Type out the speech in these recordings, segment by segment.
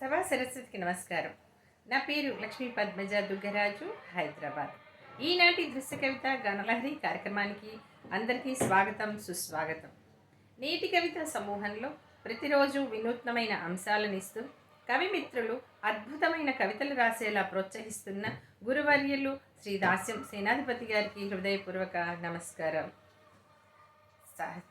సభా సరస్వతికి నమస్కారం. నా పేరు లక్ష్మీ పద్మజ దుగ్గరాజు హైదరాబాద్. ఈనాటి దృశ్య కవిత గణలహరి కార్యక్రమానికి అందరికీ స్వాగతం సుస్వాగతం. నేటి కవిత సమూహంలో ప్రతిరోజు వినూత్నమైన అంశాలను ఇస్తూ కవిమిత్రులు అద్భుతమైన కవితలు రాసేలా ప్రోత్సహిస్తున్న గురువర్యులు శ్రీ దాస్యం సేనాధిపతి గారికి హృదయపూర్వక నమస్కారం.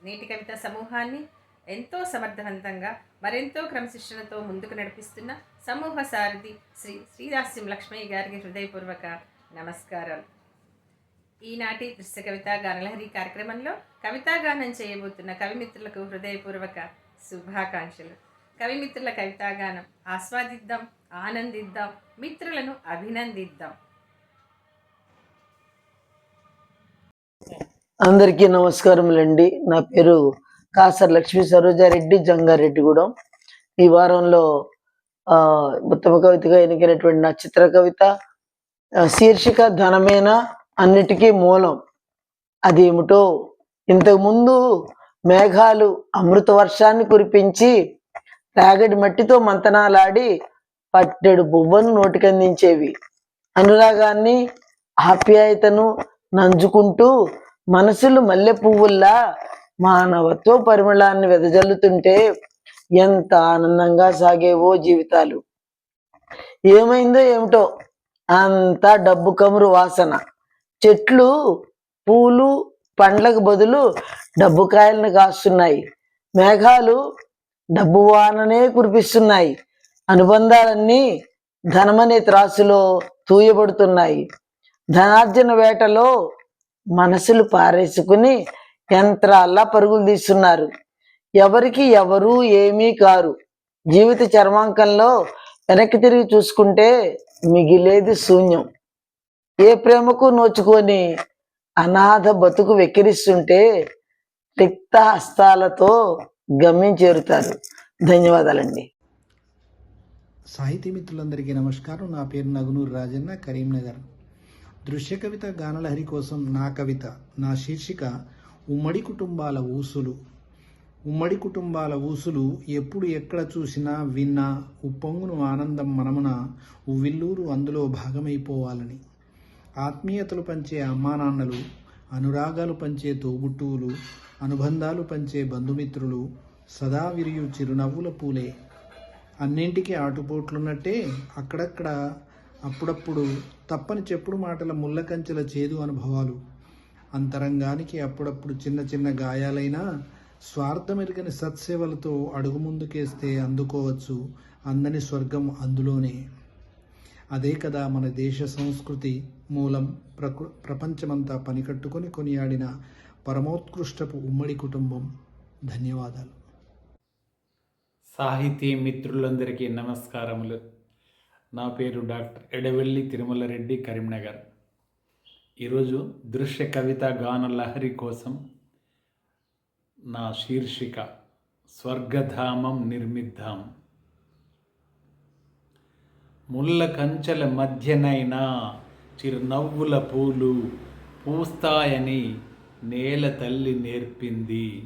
నేటి కవిత సమూహాన్ని ఎంతో సమర్థవంతంగా మరెంతో క్రమశిక్షణతో ముందుకు నడిపిస్తున్న సమూహ సారథి శ్రీ శ్రీదాస్యం లక్ష్మయ్య గారికి హృదయపూర్వక నమస్కారం ఈనాటి దృశ్య కవిత గానలహరి కార్యక్రమంలో కవితాగానం చేయబోతున్న కవిమిత్రులకు హృదయపూర్వక శుభాకాంక్షలు. కవిమిత్రుల కవితాగానం ఆస్వాదిద్దాం ఆనందిద్దాం మిత్రులను అభినందిద్దాం. అందరికీ నమస్కారములండి. నా పేరు కాసర్ లక్ష్మీ సరోజారెడ్డి జంగారెడ్డిగూడెం. ఈ వారంలో ఆ, ఉత్తమ కవితగా ఎన్నికైనటువంటి నా చిత్ర కవిత శీర్షిక ధనమేనా అన్నిటికీ మూలం. అదేమిటో ఇంతకుముందు మేఘాలు అమృత వర్షాన్ని కురిపించి రాగడి మట్టితో మంతనాలాడి పట్టెడు బువ్వను నోటికందించేవి. అనురాగాన్ని ఆప్యాయతను నంజుకుంటూ మనసులు మల్లె పువ్వుల్లా మానవత్వ పరిమళాన్ని వెదజల్లుతుంటే ఎంత ఆనందంగా సాగేవో జీవితాలు. ఏమైందో ఏమిటో అంతా డబ్బు కమురు వాసన. చెట్లు పూలు పండ్లకు బదులు డబ్బు కాయలను కాస్తున్నాయి. మేఘాలు డబ్బు వాననే కురిపిస్తున్నాయి. అనుబంధాలన్నీ ధనమనే త్రాసులో తూయబడుతున్నాయి. ధనార్జన వేటలో మనసులు పారేసుకుని యంత్రాల్లా పరుగులు తీస్తున్నారు. ఎవరికి ఎవరు ఏమీ కారు. జీవిత చర్మాంకంలో వెనక్కి తిరిగి చూసుకుంటే మిగిలేది శూన్యం. ఏ ప్రేమకు నోచుకొని అనాథ బతుకు వెక్కిరిస్తుంటే రిక్త హస్తాలతో గమ్యం చేరుతారు. ధన్యవాదాలండి. సాహితీ మిత్రులందరికీ నమస్కారం. నా పేరు నగునూరు రాజన్న కరీంనగర్. దృశ్య కవిత గానలహరి కోసం నా కవిత నా శీర్షిక ఉమ్మడి కుటుంబాల ఊసులు. ఉమ్మడి కుటుంబాల ఊసులు ఎప్పుడు ఎక్కడ చూసినా విన్నా ఉప్పొంగును ఆనందం మనమున ఉవ్విల్లూరు అందులో భాగమైపోవాలని. ఆత్మీయతలు పంచే అమ్మానాన్నలు అనురాగాలు పంచే తోబుట్టువులు అనుబంధాలు పంచే బంధుమిత్రులు సదా విరియు చిరునవ్వుల పూలే. అన్నింటికీ ఆటుపోట్లున్నట్టే అక్కడక్కడ అప్పుడప్పుడు తప్పని చెప్పుడు మాటల ముళ్ళకంచెల చేదు అనుభవాలు. అంతరంగానికి అప్పుడప్పుడు చిన్న చిన్న గాయాలైనా స్వార్థమెరుగని సత్సేవలతో అడుగు ముందుకేస్తే అందుకోవచ్చు అందని స్వర్గం అందులోనే. అదే కదా మన దేశ సంస్కృతి మూలం ప్రకృ ప్రపంచమంతా పనికట్టుకొని కొనియాడిన పరమోత్కృష్టపు ఉమ్మడి కుటుంబం. ధన్యవాదాలు. సాహితీ మిత్రులందరికీ నమస్కారములు. నా పేరు డాక్టర్ ఎడవెల్లి తిరుమలరెడ్డి కరీంనగర్. ఈరోజు దృశ్య కవిత గాన లహరి కోసం నా శీర్షిక స్వర్గధామం నిర్మిద్దాం. ముళ్ళ కంచెల మధ్యనైనా చిరునవ్వుల పూలు పూస్తాయని నేల తల్లి నేర్పింది.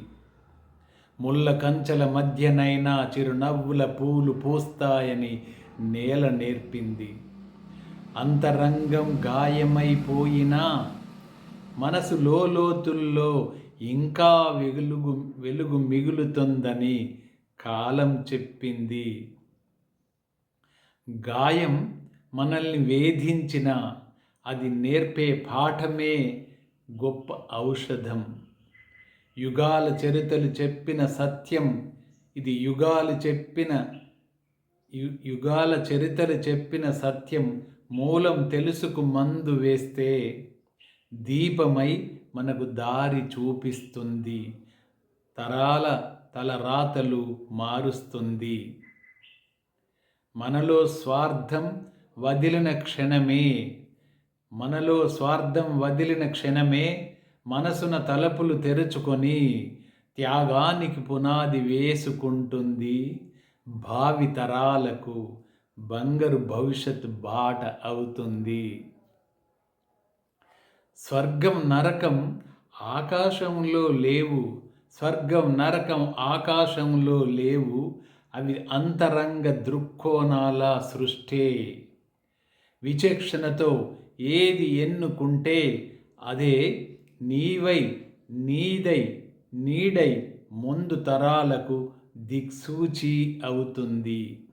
ముళ్ళ కంచెల మధ్యనైనా చిరునవ్వుల పూలు పూస్తాయని నేల నేర్పింది. అంతరంగం గాయమైపోయినా మనసు లోతుల్లో ఇంకా వెలుగు వెలుగు మిగులుతుందని కాలం చెప్పింది. గాయం మనల్ని వేధించిన అది నేర్పే పాఠమే గొప్ప ఔషధం. యుగాల చరితలు చెప్పిన సత్యం ఇది యుగాలు చెప్పిన యు- యుగాల చరితలు చెప్పిన సత్యం మూలం తెలుసుకు మందు వేస్తే దీపమై మనకు దారి చూపిస్తుంది. తరాల తలరాతలు మారుస్తుంది. మనలో స్వార్థం వదిలిన క్షణమే మనలో స్వార్థం వదిలిన క్షణమే మనసున తలుపులు తెరుచుకొని త్యాగానికి పునాది వేసుకుంటుంది భావి తరాలకు. బంగారు భవిష్యత్ బాట అవుతుంది. స్వర్గం నరకం ఆకాశంలో లేవు. స్వర్గం నరకం ఆకాశంలో లేవు. అవి అంతరంగ దృక్కోణాల సృష్టే. విచక్షణతో ఏది ఎన్నుకుంటే అదే నీవై నీదై నీడై ముందు తరాలకు దిక్సూచి అవుతుంది.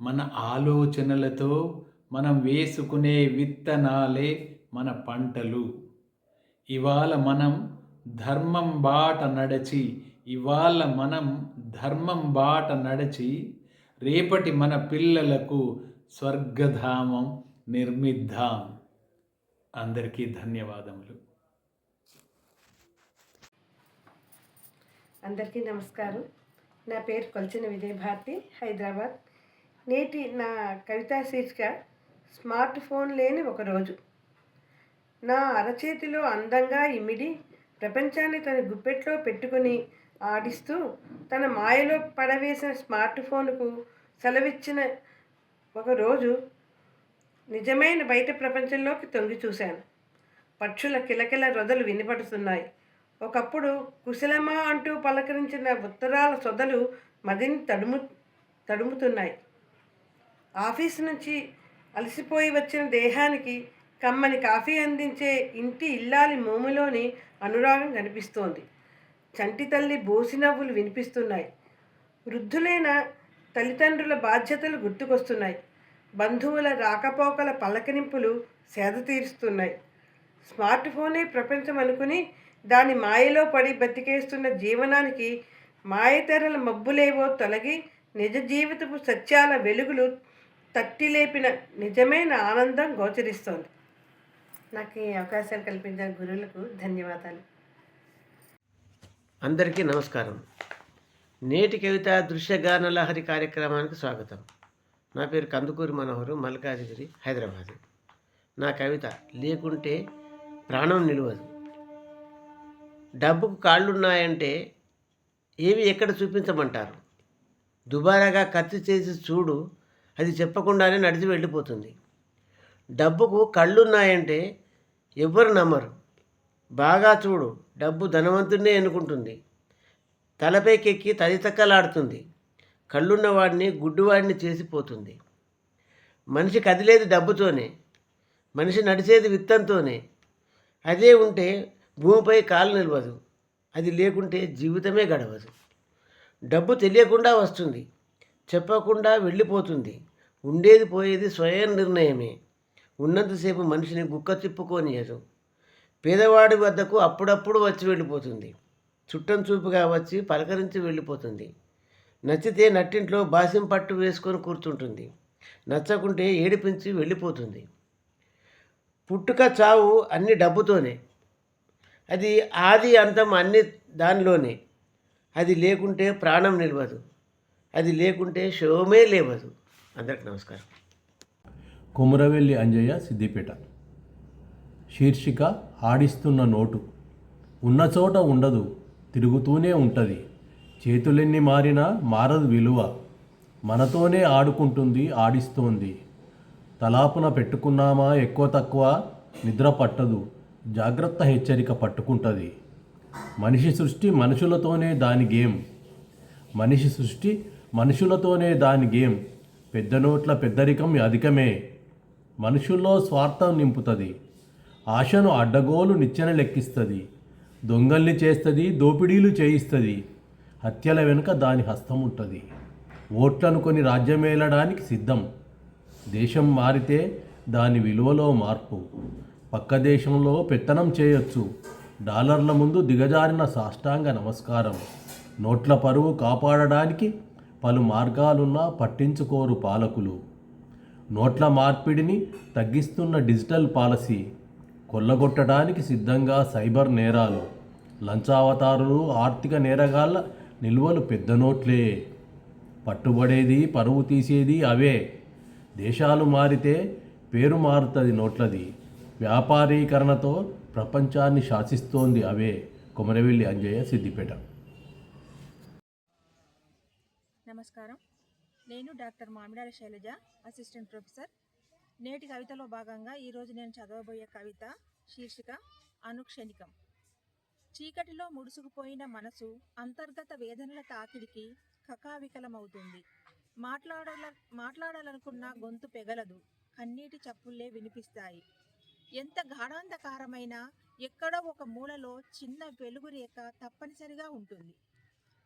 మన ఆలోచనలతో మనం వేసుకునే విత్తనాలే మన పంటలు. ఇవాళ మనం ధర్మం బాట నడచి ఇవాళ మనం ధర్మం బాట నడచి రేపటి మన పిల్లలకు స్వర్గధామం నిర్మిద్దాం. అందరికీ ధన్యవాదములు. అందరికీ నమస్కారం. నా పేరు కొల్చిన విజయభారతి హైదరాబాద్. నేటి నా కవితా శీర్షిక స్మార్ట్ ఫోన్ లేని ఒక రోజు. నా అరచేతిలో అందంగా ఇమిడి ప్రపంచాన్ని తన గుప్పెట్లో పెట్టుకుని ఆడిస్తూ తన మాయలో పడవేసిన స్మార్ట్ ఫోన్కు సెలవిచ్చిన ఒక రోజు నిజమైన బయట ప్రపంచంలోకి తొంగి చూశాను. పక్షుల కిలకిల రొదలు వినిపడుతున్నాయి. ఒకప్పుడు కుశలమా అంటూ పలకరించిన ఉత్తరాల సొదలు మదిని తడుము తడుముతున్నాయి. ఆఫీస్ నుంచి అలసిపోయి వచ్చిన దేహానికి కమ్మని కాఫీ అందించే ఇంటి ఇల్లాలి మోములోని అనురాగం కనిపిస్తోంది. చంటి తల్లి బోసినవ్వులు వినిపిస్తున్నాయి. వృద్ధులైన తల్లిదండ్రుల బాధ్యతలు గుర్తుకొస్తున్నాయి. బంధువుల రాకపోకల పలకనింపులు సేద తీరుస్తున్నాయి. స్మార్ట్ ఫోనే ప్రపంచం అనుకుని దాని మాయలో పడి బతికేస్తున్న జీవనానికి మాయతెరల మబ్బులేవో తొలగి నిజ జీవితపు సత్యాల వెలుగులు తట్టిలేపిన నిజమైన ఆనందం గోచరిస్తోంది. నాకు ఈ అవకాశాలు కల్పించిన గురువులకు ధన్యవాదాలు. అందరికీ నమస్కారం. నేటి కవిత దృశ్యగాన లహరి కార్యక్రమానికి స్వాగతం. నా పేరు కందుకూరి మనోహరు మల్కాజిగిరి హైదరాబాద్. నా కవిత లేకుంటే ప్రాణం నిలవదు. డబ్బుకు కాళ్ళున్నాయంటే ఏవి ఎక్కడ చూపించమంటారు? దుబారాగా ఖర్చు చేసి చూడు అది చెప్పకుండానే నడిచి వెళ్ళిపోతుంది. డబ్బుకు కళ్ళున్నాయంటే ఎవ్వరు నమ్మరు. బాగా చూడు డబ్బు ధనవంతుడినే ఎన్నుకుంటుంది. తలపైకెక్కి తదితక్కలాడుతుంది. కళ్ళున్నవాడిని గుడ్డువాడిని చేసిపోతుంది. మనిషి కదిలేది డబ్బుతోనే మనిషి నడిచేది విత్తంతోనే. అదే ఉంటే భూమిపై కాలు నిలవదు. అది లేకుంటే జీవితమే గడవదు. డబ్బు తెలియకుండా వస్తుంది. చెప్పకుండా వెళ్ళిపోతుంది. ఉండేది పోయేది స్వయం నిర్ణయమే ఉన్నంతసేపు మనిషిని గుక్క తిప్పుకోనియదు. పేదవాడి వద్దకు అప్పుడప్పుడు వచ్చి వెళ్ళిపోతుంది. చుట్టం చూపుగా వచ్చి పలకరించి వెళ్ళిపోతుంది. నచ్చితే నట్టింట్లో బాసిం పట్టు వేసుకొని కూర్చుంటుంది. నచ్చకుంటే ఏడిపించి వెళ్ళిపోతుంది. పుట్టుక చావు అన్ని డబ్బుతోనే. అది ఆది అంతం అన్ని దానిలోనే. అది లేకుంటే ప్రాణం నిలవదు. అది లేకుంటే శవమే లేవదు. అందరికి నమస్కారం. కుమరవెల్లి అంజయ్య సిద్దిపేట. శీర్షిక ఆడిస్తున్న నోటు. ఉన్న చోట ఉండదు తిరుగుతూనే ఉంటుంది. చేతులెన్ని మారినా మారదు విలువ. మనతోనే ఆడుకుంటుంది ఆడిస్తోంది. తలాపున పెట్టుకున్నామా ఎక్కువ తక్కువ? నిద్ర పట్టదు జాగ్రత్త హెచ్చరిక పట్టుకుంటుంది. మనిషి సృష్టి మనుషులతోనే దాని గేమ్. మనిషి సృష్టి మనుషులతోనే దాని గేమ్. పెద్ద నోట్ల పెద్దరికం అధికమే. మనుషుల్లో స్వార్థం నింపుతుంది. ఆశను అడ్డగోలు నిచ్చెన లెక్కిస్తుంది. దొంగల్ని చేస్తుంది దోపిడీలు చేయిస్తుంది. హత్యల వెనుక దాని హస్తం ఉంటుంది ఓట్లను కొని రాజ్యమేలడానికి సిద్ధం. దేశం మారితే దాని విలువలో మార్పు. పక్క దేశంలో పెత్తనం చేయొచ్చు. డాలర్ల ముందు దిగజారిన సాష్టాంగ నమస్కారం. నోట్ల పరువు కాపాడడానికి పలు మార్గాలున్నా పట్టించుకోరు పాలకులు. నోట్ల మార్పిడిని తగ్గిస్తున్న డిజిటల్ పాలసీ కొల్లగొట్టడానికి సిద్ధంగా సైబర్ నేరాలు. లంచావతారులు ఆర్థిక నేరగాళ్ళ నిల్వలు పెద్ద నోట్లే. పట్టుబడేది పరువు తీసేది అవే. దేశాలు మారితే పేరు మారుతుంది నోట్లది. వ్యాపారీకరణతో ప్రపంచాన్ని శాసిస్తోంది అవే. కొమరవెల్లి అంజయ్య సిద్దిపేట. నమస్కారం. నేను doctor Mamidala Shailaja assistant professor. నేటి కవితలో భాగంగా ఈరోజు నేను చదవబోయే కవిత శీర్షిక అనుక్షణికం. చీకటిలో ముడుసుకుపోయిన మనసు అంతర్గత వేదనల తాకిడికి కకావికలమవుతుంది. మాట్లాడాల మాట్లాడాలనుకున్న గొంతు పెగలదు. కన్నీటి చప్పుల్లే వినిపిస్తాయి. ఎంత గాఢాంధకారమైన ఎక్కడో ఒక మూలలో చిన్న వెలుగు రేఖ తప్పనిసరిగా ఉంటుంది.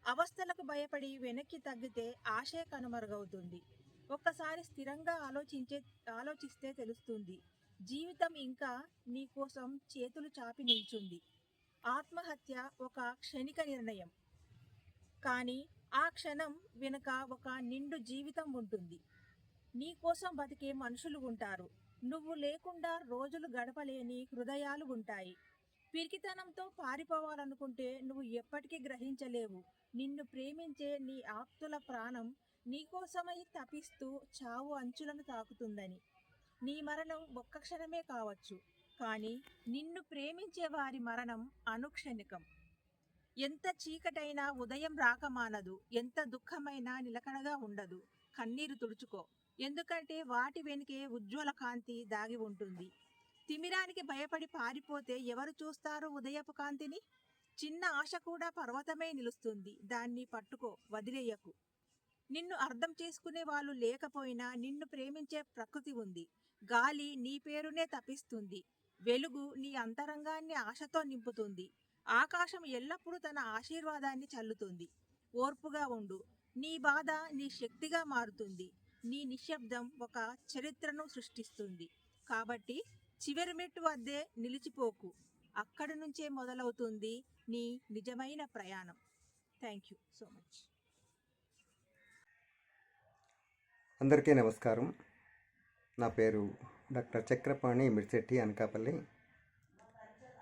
అవస్థలకు భయపడి వెనక్కి తగ్గితే ఆశయ కనుమరుగవుతుంది. ఒక్కసారి స్థిరంగా ఆలోచించే ఆలోచిస్తే తెలుస్తుంది. జీవితం ఇంకా నీ కోసం చేతులు చాపి నిల్చుంది. ఆత్మహత్య ఒక క్షణిక నిర్ణయం. కానీ ఆ క్షణం వెనుక ఒక నిండు జీవితం ఉంటుంది. నీకోసం బతికే మనుషులు ఉంటారు. నువ్వు లేకుండా రోజులు గడపలేని హృదయాలు ఉంటాయి. పిరికితనంతో పారిపోవాలనుకుంటే నువ్వు ఎప్పటికీ గ్రహించలేవు. నిన్ను ప్రేమించే నీ ఆప్తుల ప్రాణం నీకోసమై తపిస్తూ చావు అంచులను తాకుతుందని. నీ మరణం ఒక్క క్షణమే కావచ్చు కానీ నిన్ను ప్రేమించే వారి మరణం అనుక్షణికం. ఎంత చీకటైనా ఉదయం రాకమానదు ఎంత దుఃఖమైనా నిలకడగా ఉండదు. కన్నీరు తుడుచుకో ఎందుకంటే వాటి వెనుకే ఉజ్వల కాంతి దాగి ఉంటుంది. తిమిరానికి భయపడి పారిపోతే ఎవరు చూస్తారు ఉదయపు కాంతిని? చిన్న ఆశ కూడా పర్వతమే నిలుస్తుంది. దాన్ని పట్టుకో వదిలేయకు. నిన్ను అర్థం చేసుకునే వాళ్ళు లేకపోయినా నిన్ను ప్రేమించే ప్రకృతి ఉంది. గాలి నీ పేరునే తపిస్తుంది వెలుగు నీ అంతరంగాన్ని ఆశతో నింపుతుంది. ఆకాశం ఎల్లప్పుడూ తన ఆశీర్వాదాన్ని చల్లుతుంది. ఓర్పుగా ఉండు. నీ బాధ నీ శక్తిగా మారుతుంది. నీ నిశ్శబ్దం ఒక చరిత్రను సృష్టిస్తుంది. కాబట్టి చివరి మెట్టు వద్దే నిలిచిపోకు. అక్కడి నుంచే మొదలవుతుంది నీ నిజమైన ప్రయాణం. థ్యాంక్ యూ సో మచ్ అందరికీ నమస్కారం. నా పేరు డాక్టర్ చక్రపాణి మిర్చెట్టి అనకాపల్లి.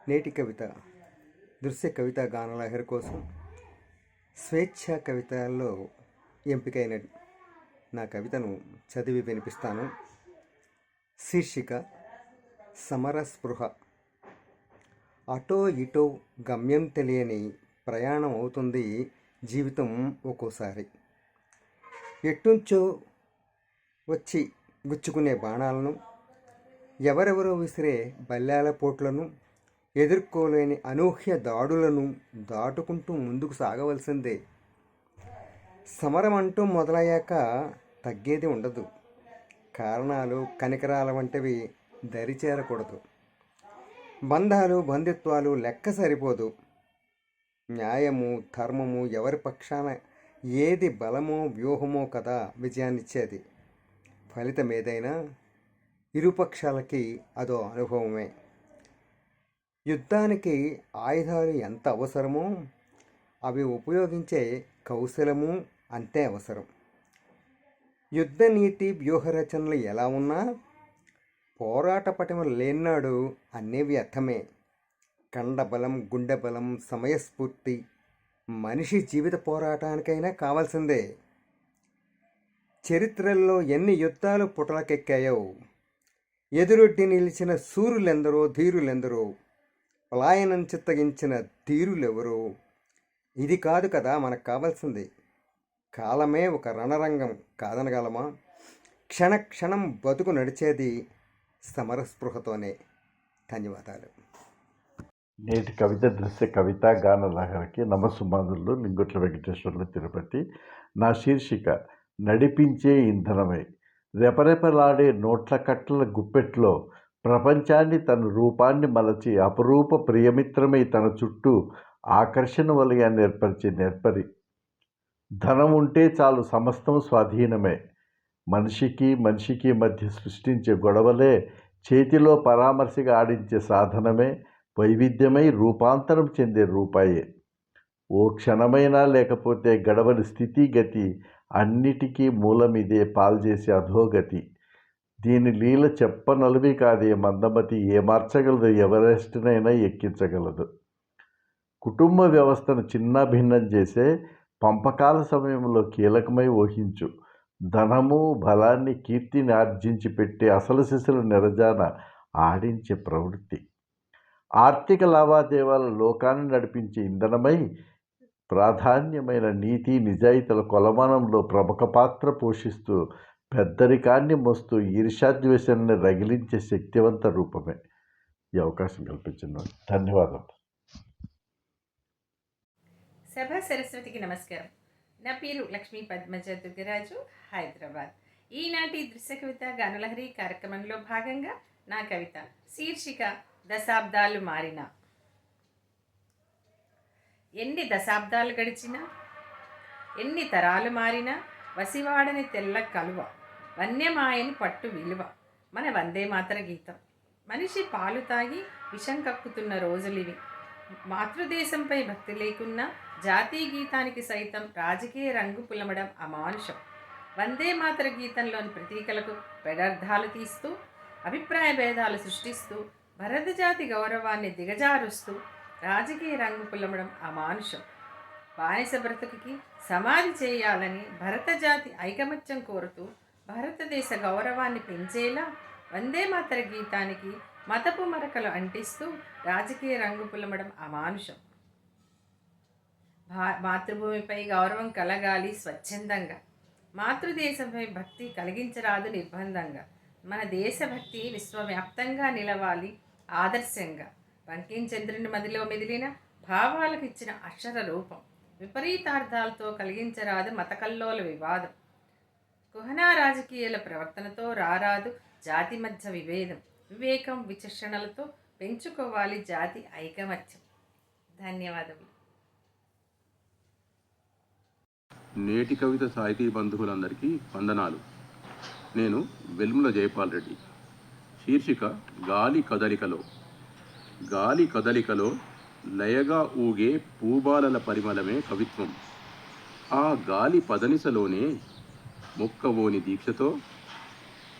నేటి కవిత దృశ్య కవిత గానలహరి కోసం స్వేచ్ఛ కవితల్లో ఎంపికైన నా కవితను చదివి వినిపిస్తాను. శీర్షిక సమరస్పృహ. అటో ఇటో గమ్యం తెలియని ప్రయాణం అవుతుంది జీవితం ఒక్కోసారి. ఎట్టుంచో వచ్చి గుచ్చుకునే బాణాలను ఎవరెవరో విసిరే బల్లాల పోట్లను ఎదుర్కోలేని అనూహ్య దాడులను దాటుకుంటూ ముందుకు సాగవలసిందే. సమరం అంటూ మొదలయ్యాక తగ్గేది ఉండదు. కారణాలు కనికరాల వంటివి దరిచేరకూడదు. బంధాలు బంధుత్వాలు లెక్క సరిపోదు. న్యాయము ధర్మము ఎవరి పక్షాన ఏది బలమో వ్యూహమో కదా విజయాన్నిచ్చేది. ఫలితం ఏదైనా ఇరుపక్షాలకి అదో అనుభవమే. యుద్ధానికి ఆయుధాలు ఎంత అవసరమో అవి ఉపయోగించే కౌశలము అంతే అవసరం. యుద్ధ నీతి వ్యూహరచనలు ఎలా ఉన్నా పోరాట పటిమ లేనాడు అన్నీ వ్యర్థమే. కండబలం గుండె బలం సమయస్ఫూర్తి మనిషి జీవిత పోరాటానికైనా కావాల్సిందే. చరిత్రల్లో ఎన్ని యుద్ధాలు పుటలకెక్కాయో ఎదురొడ్డి నిలిచిన సూర్యులెందరో ధీరులెందరో పలాయనం చిత్తగించిన ధీరులెవరో ఇది కాదు కదా మనకు కావాల్సింది. కాలమే ఒక రణరంగం కాదనగలమా? క్షణ క్షణం బతుకు నడిచేది సమరస్పృహతోనే. ధన్యవాదాలు. నేటి కవిత దృశ్య కవిత గాన లహరికి నమసుమానులు లింగుట్ల వెంకటేశ్వర్లు తిరుపతి. నా శీర్షిక నడిపించే ఇంధనమే. రెపరెపలాడే నోట్ల కట్టల గుప్పెట్లో ప్రపంచాన్ని తన రూపాన్ని మలచి అపరూప ప్రియమిత్రమై తన చుట్టూ ఆకర్షణ వలయాన్ని ఏర్పరిచి నేర్పరి. ధనం ఉంటే చాలు సమస్తం స్వాధీనమే. మనిషికి మనిషికి మధ్య సృష్టించే గొడవలే చేతిలో పరామర్శగా ఆడించే సాధనమే వైవిధ్యమై రూపాంతరం చెందే రూపాయే. ఓ క్షణమైనా లేకపోతే గడవని స్థితి గతి అన్నిటికీ మూలమిదే పాల్చేసే అధోగతి. దీని లీల చెప్పనలువి కాదే మందమతి ఏ మార్చగలదు ఎవరెస్ట్నైనా ఎక్కించగలదు. కుటుంబ వ్యవస్థను చిన్న భిన్నం చేసే పంపకాల సమయంలో కీలకమై ఊహించు. ధనము బలాన్ని కీర్తిని ఆర్జించి పెట్టే అసలు శిశులు నిరజాన ఆడించే ప్రవృత్తి. ఆర్థిక లావాదేవీల లోకాన్ని నడిపించే ఇంధనమై ప్రాధాన్యమైన నీతి నిజాయితీల కొలమానంలో ప్రముఖ పాత్ర పోషిస్తూ పెద్దరికాన్ని మోస్తూ ఈర్షాద్వేషాన్ని రగిలించే శక్తివంత రూపమే ఈ అవకాశం కల్పించిన ధన్యవాదాలు సభా సరస్వతికి నమస్కారం. నా పేరు లక్ష్మీ పద్మజ దుగ్గరాజు హైదరాబాద్. ఈనాటి దృశ్య కవిత గనులహరి కార్యక్రమంలో భాగంగా నా కవిత. శీర్షిక దశాబ్దాలు మారిన. ఎన్ని దశాబ్దాలు గడిచినా ఎన్ని తరాలు మారినా వసివాడని తెల్ల కలువ వన్యమాయని పట్టు విలువ మన వందే మాతర గీతం. మనిషి పాలు తాగి విషం కక్కుతున్న రోజులివి. మాతృదేశంపై భక్తి లేకున్నా జాతీయ గీతానికి సైతం రాజకీయ రంగు పులమడం అమానుషం. వందే మాతర గీతంలోని ప్రతీకలకు పెడర్థాలు తీస్తూ అభిప్రాయ భేదాలు సృష్టిస్తూ భరత జాతి గౌరవాన్ని దిగజారుస్తూ రాజకీయ రంగు పులమడం అమానుషం. బానిస బ్రతుకుకి సమాధి చేయాలని భరత జాతి ఐకమత్యం కోరుతూ భారతదేశ గౌరవాన్ని పెంచేలా వందే మాతర గీతానికి మతపు మరకలు అంటిస్తూ రాజకీయ రంగు పులమడం అమానుషం. భా మాతృభూమిపై గౌరవం కలగాలి స్వచ్ఛందంగా. మాతృదేశంపై భక్తి కలిగించరాదు నిర్బంధంగా. మన దేశభక్తి విశ్వవ్యాప్తంగా నిలవాలి ఆదర్శంగా. బంకించంద్రుని మదిలో మెదిలిన భావాలకు ఇచ్చిన అక్షర రూపం. విపరీతార్థాలతో కలిగించరాదు మతకల్లోల వివాదం. కుహనా రాజకీయాల ప్రవర్తనతో రారాదు జాతి మధ్య విభేదం. వివేకం విచక్షణలతో పెంచుకోవాలి జాతి ఐకమత్యం. ధన్యవాదములు. నేటి కవిత సాహితీ బంధువులందరికీ వందనాలు. నేను వెల్ముల జయపాల్ రెడ్డి. శీర్షిక గాలి కదలికలో. గాలి కదలికలో లయగా ఊగే పూబాలల పరిమళమే కవిత్వం. ఆ గాలి పదనిసలోనే మొక్కవోని దీక్షతో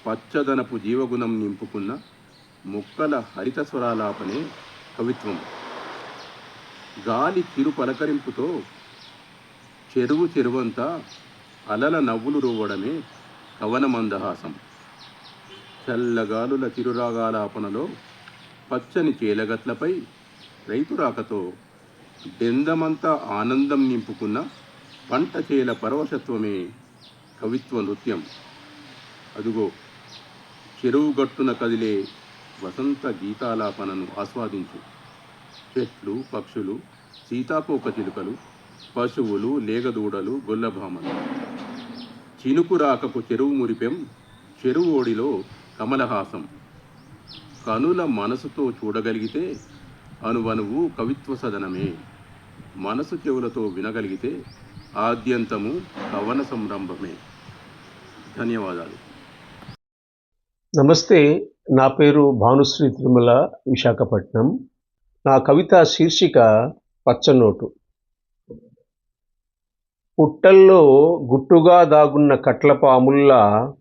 పచ్చదనపు జీవగుణం నింపుకున్న మొక్కల హరిత స్వరాలాపనే కవిత్వం. గాలి చిరు పలకరింపుతో చెరువు చెరువంతా అలల నవ్వులు రోవడమే కవన మందహాసం చల్లగాలుల చిరురాగాలాపనలో పచ్చని చేలగట్లపై రైతు రాకతో ఆనందం నింపుకున్న పంట చేల పరవశత్వమే కవిత్వ నృత్యం. అదుగో చెరువు గట్టున కదిలే వసంత గీతాలాపనను ఆస్వాదించు. చెట్లు పక్షులు సీతాకోక చిలుకలు పశువులు లేగదూడలు గొల్లభామలు. చినుకు రాకపు చెరువు మురిపెం చెరువు ఓడిలో కమలహాసం. కనుల మనసుతో చూడగలిగితే అనువనువు కవిత్వ సదనమే. మనసు చెవులతో వినగలిగితే ఆద్యంతము కవన సంరంభమే. ధన్యవాదాలు. నమస్తే నా పేరు భానుశ్రీ తిరుమల విశాఖపట్నం. నా కవిత శీర్షిక పచ్చనోటు. పుట్టల్లో గుట్టుగా దాగున్న కట్ల పాముల్లా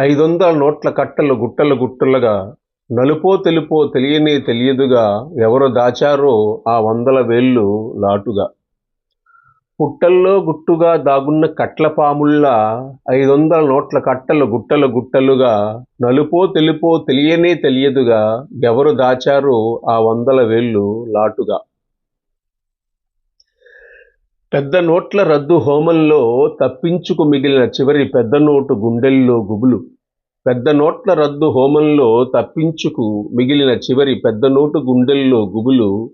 ఐదు వందల నోట్ల కట్టలు గుట్టలు గుట్టలుగా నలుపో తెలుపో తెలియనే తెలియదుగా ఎవరు దాచారో ఆ వందల వేళ్ళు లాటుగా. పుట్టల్లో గుట్టుగా దాగున్న కట్ల పాముల్లా ఐదు వందల నోట్ల కట్టలు గుట్టలు గుట్టలుగా నలుపో తెలుపో తెలియనే తెలియదుగా ఎవరు దాచారో ఆ వందల వేళ్ళు లాటుగా. పెద్ద నోట్ల రద్దు హోమంలో తప్పించుకు మిగిలిన చివరి పెద్ద నోటు గుండెల్లో గుబులు. పెద్ద నోట్ల రద్దు హోమంలో తప్పించుకు మిగిలిన చివరి పెద్ద నోటు గుండెల్లో గుబులు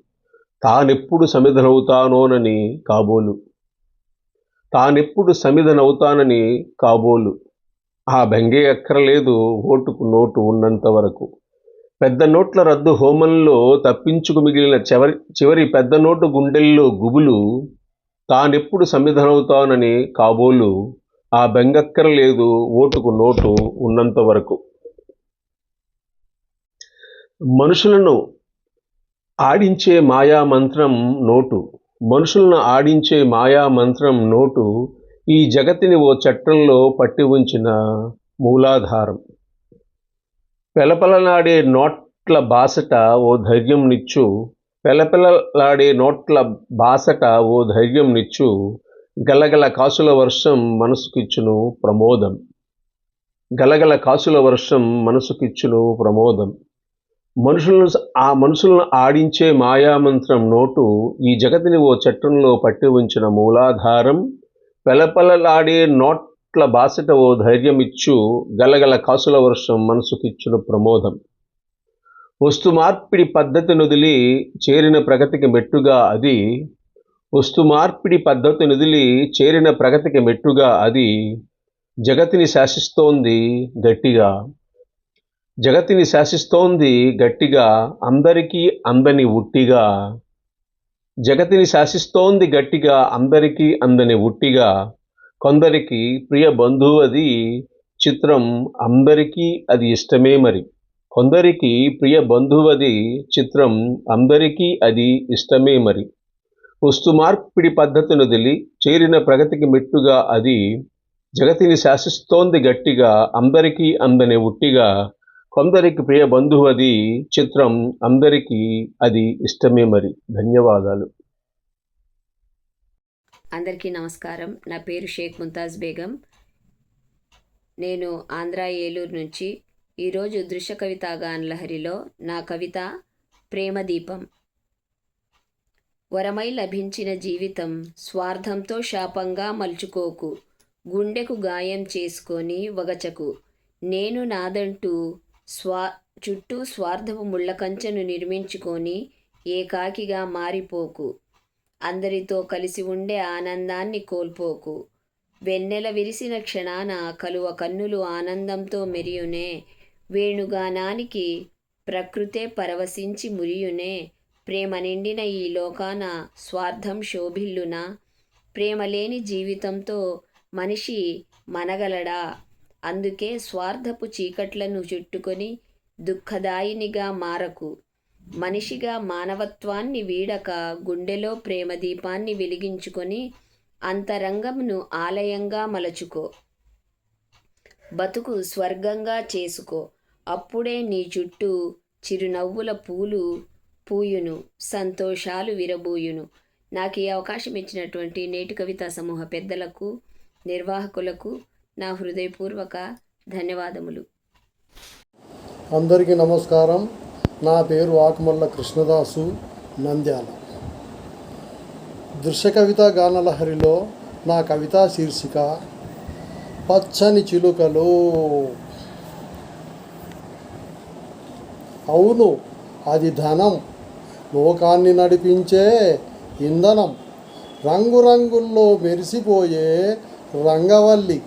తానెప్పుడు సమిధనవుతానోనని కాబోలు. తానెప్పుడు సమిధనవుతానని కాబోలు. ఆ బెంగే అక్కరలేదు ఓటుకు నోటు ఉన్నంత వరకు. పెద్ద నోట్ల రద్దు హోమంలో తప్పించుకు మిగిలిన చివరి చివరి పెద్ద నోటు గుండెల్లో గుబులు తానెప్పుడు సంవిధానవుతానని కాబోలు ఆ బెంగక్కర లేదు ఓటుకు నోటు ఉన్నంత వరకు. మనుషులను ఆడించే మాయా మంత్రం నోటు. మనుషులను ఆడించే మాయా మంత్రం నోటు ఈ జగతిని ఓ చట్టంలో పట్టి ఉంచిన మూలాధారం. పెలపలనాడే నోట్ల బాసట ఓ ధైర్యం నిచ్చు పెలపెలలాడే నోట్ల బాసట ఓ ధైర్యం నిచ్చు గలగల కాసుల వర్షం మనసుకిచ్చును ప్రమోదం. గలగల కాసుల వర్షం మనసుకిచ్చును ప్రమోదం. మనుషులను ఆ మనుషులను ఆడించే మాయామంత్రం నోటు ఈ జగతిని ఓ చట్టంలో పట్టి ఉంచిన మూలాధారం. పెలపలలాడే నోట్ల బాసట ఓ ధైర్యమిచ్చు గలగల కాసుల వర్షం మనసుకిచ్చును ప్రమోదం. వస్తు మార్పిడి పద్ధతి నుదిలి చేరిన ప్రగతికి మెట్టుగా అది. వస్తు మార్పిడి నుదిలి వదిలి చేరిన ప్రగతికి మెట్టుగా అది. జగతిని శాసిస్తోంది గట్టిగా. జగతిని శాసిస్తోంది గట్టిగా అందరికీ అందని ఉట్టిగా. జగతిని శాసిస్తోంది గట్టిగా అందరికీ అందని ఉట్టిగా. కొందరికి ప్రియ బంధువు అది చిత్రం అందరికీ అది ఇష్టమే మరి. కొందరికి ప్రియ బంధువది చిత్రం అందరికీ అది ఇష్టమే మరి. వస్తు మార్పిడి పద్ధతిని వదిలి చేరిన ప్రగతికి మెట్టుగా అది జగతిని శాసిస్తోంది గట్టిగా అందరికీ అందని ఉట్టిగా కొందరికి ప్రియ బంధువది చిత్రం అందరికీ అది ఇష్టమే మరి. ధన్యవాదాలు. అందరికీ నమస్కారం. నా పేరు షేక్ ముంతాజ్ బేగం. నేను ఆంధ్ర ఏలూరు నుంచి ఈరోజు దృశ్య కవితాగాన్ లహరిలో నా కవిత ప్రేమదీపం వరమై లభించిన జీవితం స్వార్థంతో శాపంగా మలుచుకోకు. గుండెకు గాయం చేసుకొని వగచకు. నేను నాదంటూ స్వా చుట్టూ స్వార్థపు ముళ్ళకంచెను నిర్మించుకొని ఏకాకిగా మారిపోకు. అందరితో కలిసి ఉండే ఆనందాన్ని కోల్పోకు. వెన్నెల విరిసిన క్షణాన కలువ కన్నులు ఆనందంతో మెరియునే వేణుగానానికి ప్రకృతే పరవశించి మురియునే. ప్రేమ నిండిన ఈ లోకాన స్వార్థం శోభిల్లునా. ప్రేమ లేని జీవితంతో మనిషి మనగలడా. అందుకే స్వార్థపు చీకట్లను చుట్టుకొని దుఃఖదాయినిగా మారకు. మనిషిగా మానవత్వాన్ని వీడక గుండెలో ప్రేమ దీపాన్ని వెలిగించుకొని అంతరంగమును ఆలయంగా మలచుకో. బతుకు స్వర్గంగా చేసుకో. అప్పుడే నీ చుట్టూ చిరునవ్వుల పూలు పూయును సంతోషాలు విరబూయును. నాకు ఈ అవకాశం ఇచ్చినటువంటి నేటి కవితా సమూహ పెద్దలకు నిర్వాహకులకు నా హృదయపూర్వక ధన్యవాదములు. అందరికీ నమస్కారం. నా పేరు ఆకుమల్ల కృష్ణదాసు నంద్యాల. దృశ్య కవిత గానలహరిలో నా కవితా శీర్షిక పచ్చని చిలుకలు అవును అది ధనం. లోకాన్ని నడిపించే ఇంధనం. రంగురంగుల్లో మెరిసిపోయే రంగవల్లి.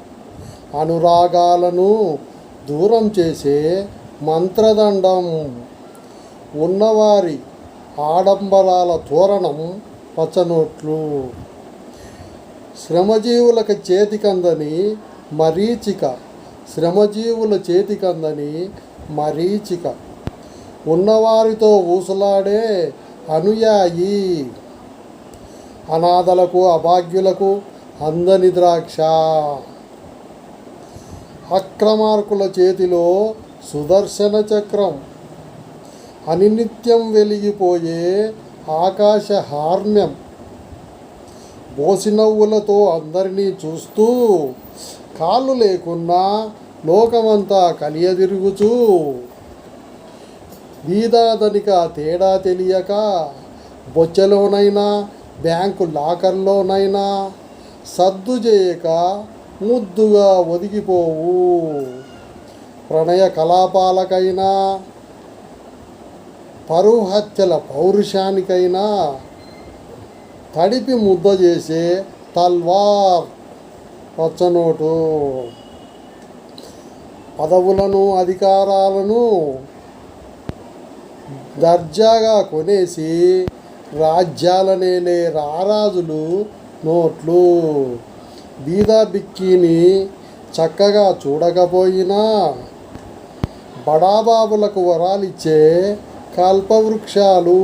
అనురాగాలను దూరం చేసే మంత్రదండం. ఉన్నవారి ఆడంబరాల తోరణం పచ్చనోట్లు. శ్రమజీవులకు చేతికందని మరీచిక. శ్రమజీవుల చేతికందని మరీచిక. ఉన్నవారితో ఊసలాడే అనుయాయి. అనాథలకు అభాగ్యులకు అందని ద్రాక్ష. అక్రమార్కుల చేతిలో సుదర్శన చక్రం. అనినిత్యం వెలిగిపోయే ఆకాశ హార్మ్యం బోసినవ్వులతో అందరినీ చూస్తూ కాళ్ళు లేకున్నా లోకమంతా కలియదిరుగుచూ బీదాదనిక తేడా తెలియక బొచ్చెలోనైనా బ్యాంకు లాకర్లోనైనా సద్దు చేయక ముద్దుగా ఒదిగిపోవు. ప్రణయ కలాపాలకైనా పరువు హత్యల పౌరుషానికైనా తడిపి ముద్ద చేసే తల్వార్ పచ్చనోటు. పదవులను అధికారాలను దర్జాగా కొనేసి రాజ్యాలనేలే రారాజులు నోట్లు. బీదా బిక్కీని చక్కగా చూడకపోయినా బడాబాబులకు వరాలిచ్చే కల్పవృక్షాలు.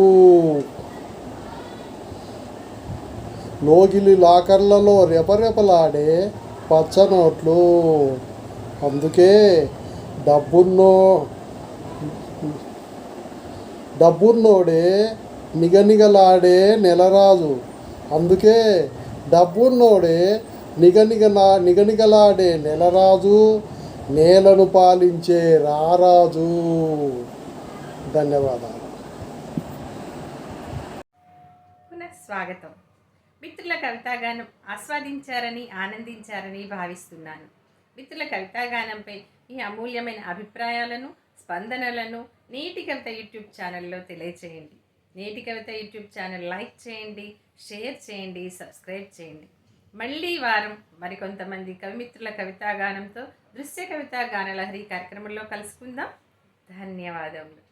లోగిలి లాకర్లలో రెపరెపలాడే పచ్చనోట్లు అందుకే డబ్బున్నో డబ్బున్నోడే నిగనిగలాడే నెలరాజు. అందుకే డబ్బున్నోడే నిగనిగలా నిగనిగలాడే నెలరాజు నేలను పాలించే రారాజు. ధన్యవాదాలు. స్వాగతం మిత్రుల కవితాగానం ఆస్వాదించారని ఆనందించారని భావిస్తున్నాను. మిత్రుల కవితాగానంపై మీ అమూల్యమైన అభిప్రాయాలను స్పందనలను నీటి కవిత యూట్యూబ్ ఛానల్లో తెలియచేయండి. నేటి కవిత యూట్యూబ్ ఛానల్ లైక్ చేయండి షేర్ చేయండి సబ్స్క్రైబ్ చేయండి. మళ్ళీ వారం మరికొంతమంది కవిమిత్రుల కవితాగానంతో దృశ్య కవితా గానలహరి కార్యక్రమంలో కలుసుకుందాం. ధన్యవాదములు.